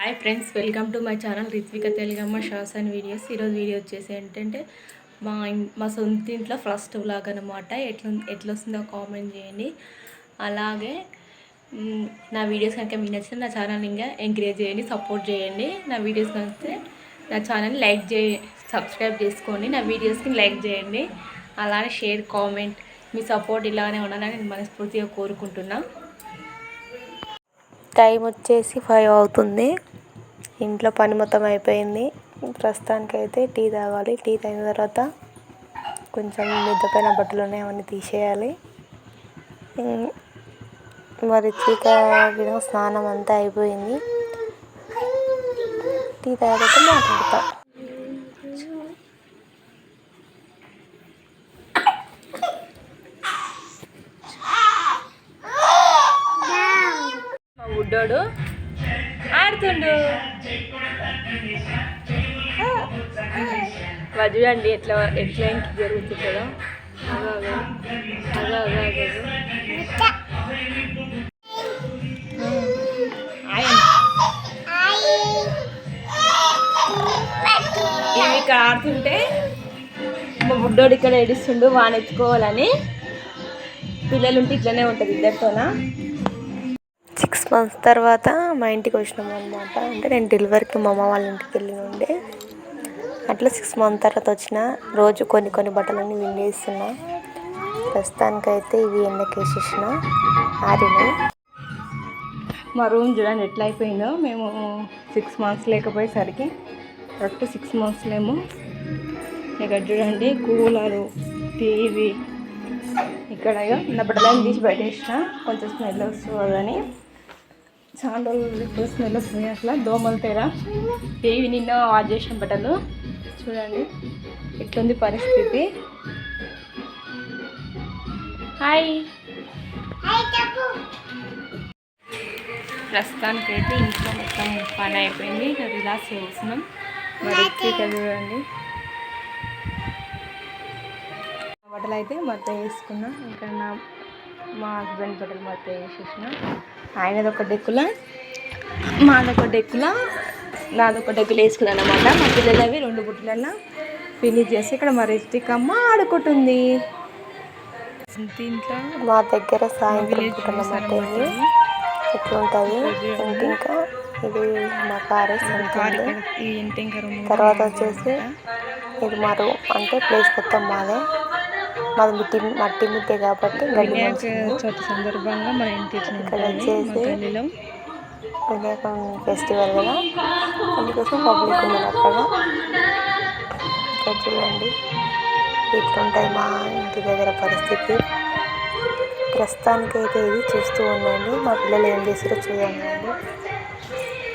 Hi friends welcome to my channel Rithvika Telugamma shorts and videos. ఈరోజు video వచ్చేసి ఏంటంటే మా మా సొంత ఇంట్లో ఫస్ట్ వ్లాగ్ అనమాట ఎట్లా ఎట్లా వస్తుందో కామెంట్ చేయండి. అలాగే నా వీడియోస్ కనుక మీకు నచ్చితే నా ఛానల్ ఇంకా ఎంకరేజ్ చేయండి సపోర్ట్ చేయండి. నా వీడియోస్ నచ్చితే నా ఛానల్ లైక్ చే సబ్స్క్రైబ్ చేసుకోండి. నా వీడియోస్కి లైక్ చేయండి. అలానే షేర్ కామెంట్ మీ సపోర్ట్ ఇలానే ఉండాలని నేను మనస్ఫూర్తిగా కోరుకుంటున్నాను టైం వచ్చేసి ఫైవ్ అవుతుంది. ఇంట్లో పని మొత్తం అయిపోయింది. ప్రస్తుతానికి అయితే టీ తాగాలి. టీ తాగిన తర్వాత కొంచెం మిద్దపైన బట్టలు ఉన్నాయి అవన్నీ తీసేయాలి. మరి చీక స్నానం అంతా అయిపోయింది. టీ తాగితే మాట్లాడతా. మా బుడ్డోడు ఆడుతుండు. వాడు చూడండి ఎట్లా ఎట్లా ఇంటికి జరుగుతుందో ఇవి ఇక్కడ ఆడుతుంటే మా బుడ్డోడు ఇక్కడ ఏడుస్తుండు వాని పిల్లలుంటే పిల్లలు ఉంటే ఇట్లనే ఉంటుంది ఇద్దరితోనా? సిక్స్ మంత్స్ తర్వాత మా ఇంటికి వచ్చినాము అనమాట అంటే నేను డెలివరీకి మా అమ్మ వాళ్ళ ఇంటికి వెళ్ళి ఉండే అట్లా సిక్స్ మంత్ తర్వాత వచ్చిన. రోజు కొన్ని కొన్ని బట్టలన్నీ విండేస్తున్నా. ప్రస్తుతానికైతే ఇవి ఎండకి వేసేసిన ఆరినాయి మా రూమ్ చూడండి ఎట్లా అయిపోయిందో. మేము సిక్స్ మంత్స్ లేకపోయేసరికి కరెక్ట్ సిక్స్ మంత్స్లేమో ఇక్కడ చూడండి కూలరు టీవీ. ఇక్కడ ఇగో నా బట్టలన్నీ తీసి పెట్టేసిన. కొంచెం స్మెల్ వస్తుందని. చాలా రోజులు ఇప్పుడు స్మెల్ వస్తుంది అట్లా. దోమల తెర. టీవీ నిన్న వాష్ చేసిన బట్టలు. చూడండి ఎట్లుంది పరిస్థితి. హాయ్. ప్రస్తుతానికైతే ఇంట్లో మొత్తం పని అయిపోయింది. ఇక రిలాక్స్ చేస్తున్నాం. మరి చూడండి. బట్టలు అయితే మొత్తం వేసుకున్నాం. ఇంకా నా మా హస్బెండ్ బట్టలు మొత్తం వేసేసిన ఆయనది ఒక డెక్కుల మాదొక డెక్కుల నాదొక డెక్కులు వేసుకున్నాను అనమాట మా పిల్లలవి రెండు బుట్టలలో ఫినిష్ చేసి ఇక్కడ మరి అమ్మ ఆడుకుంటుంది. దీంట్లో మా దగ్గర సాయంత్రం అన్నమాట ఇది ఇంకా ఇది మా కారే తర్వాత వచ్చేసి ఇది మా రూమ్ అంటే ప్లేస్ మొత్తం మాదే. మాది మిట్టి మట్టి మిట్టే కాబట్టి వినాయక చవితి సందర్భంగా మన ఇంటి ఇక్కడ వచ్చేసి వినాయకం ఫెస్టివల్ కదా. అందుకోసం పబ్లిక్ ఉన్నారు అక్కడ. ఇక్కడ చూడండి. ఇట్లుంటాయి మా ఇంటి దగ్గర పరిస్థితి. ప్రస్తుతానికైతే ఇది చూస్తూ ఉండండి. మా పిల్లలు ఏం చేసారో చూడండి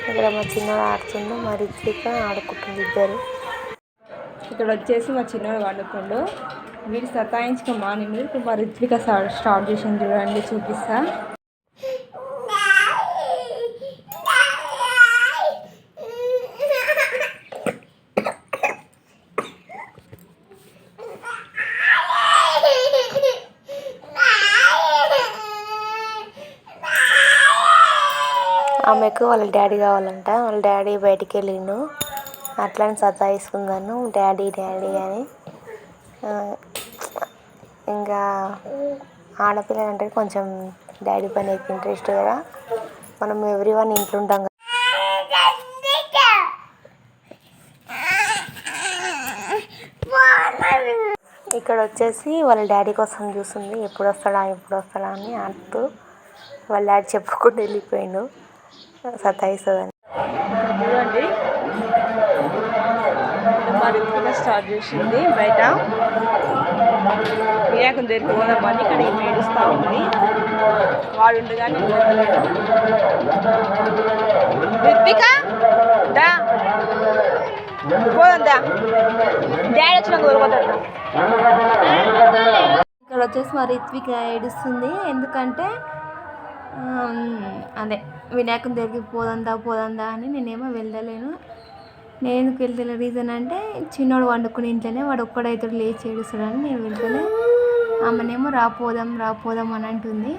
ఇక్కడ మా చిన్నవాడు ఆడుతుండు మా రిత్విక ఆడుకుంటుంది ఇద్దరు. ఇక్కడ వచ్చేసి మా చిన్నవాడు వండుకుండు మీరు సతాయించుకో నేను ఇప్పుడు మా రిత్విక స్టార్ట్ స్టార్ట్ చేసింది చూడండి చూపిస్తా. ఆమెకు వాళ్ళ డాడీ కావాలంట. వాళ్ళ డాడీ బయటికి వెళ్ళిండు. అట్లానే సతాయిస్తున్నాను డాడీ డాడీ అని. ఇంకా ఆడపిల్లలు అంటే కొంచెం డాడీ పని ఎక్కువ ఇంట్రెస్ట్ కదా. మనం ఎవ్రీ వన్ ఇంట్లో ఉంటాం కదా. ఇక్కడ వచ్చేసి వాళ్ళ డాడీ కోసం చూస్తుంది ఎప్పుడు వస్తాడా ఎప్పుడు వస్తాడా అని అంటూ వాళ్ళ డాడీ చెప్పకుండా వెళ్ళిపోయిండు. సతాయిస్తుందని. చూడండి. స్టార్ట్ చేసింది బయట. వినాయకుని దగ్గరికి పోదామని ఇక్కడ ఏడుస్తూ ఉంది. వాడు ఉండగానే దా. డాడీ వచ్చినాక ఇక్కడ వచ్చేసి మా రిత్విక ఏడుస్తుంది. ఎందుకంటే అదే వినాయకుని దగ్గరికి పోదందా పోదందా అని నేనేమో వెళ్ళలేను. నేను వెళ్తలే రీజన్ అంటే చిన్నోడు వండుకుని ఇంట్లోనే వాడు ఒక్కడైతే లేచి ఏడుస్తాడని నేను వెళ్తలే ఆమెనేమో రాపోదాం రాపోదాం అని అంటుంది.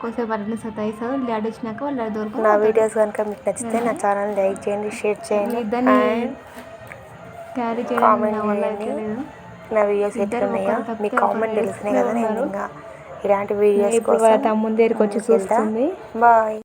కొద్దిసేపు అట్లనే సతాయిస్తారు డాడీ వచ్చినాక వాళ్ళు డాడీ నా దొరుకుతారు వీడియోస్ కనుక మీకు నచ్చితే నా ఛానల్ లైక్ చేయండి షేర్ చేయండి అండ్ క్యారీ చేయడం నా వీడియోస్ ఎట్లున్నాయో ఒకరు తప్పితే మీ కామెంట్ తెలిసినాయి కదా నేను. ఇంకా ఇలాంటి వీడియోస్ వాళ్ళ తమ్ముని దగ్గరికి వచ్చి చూస్తుంది. బాయ్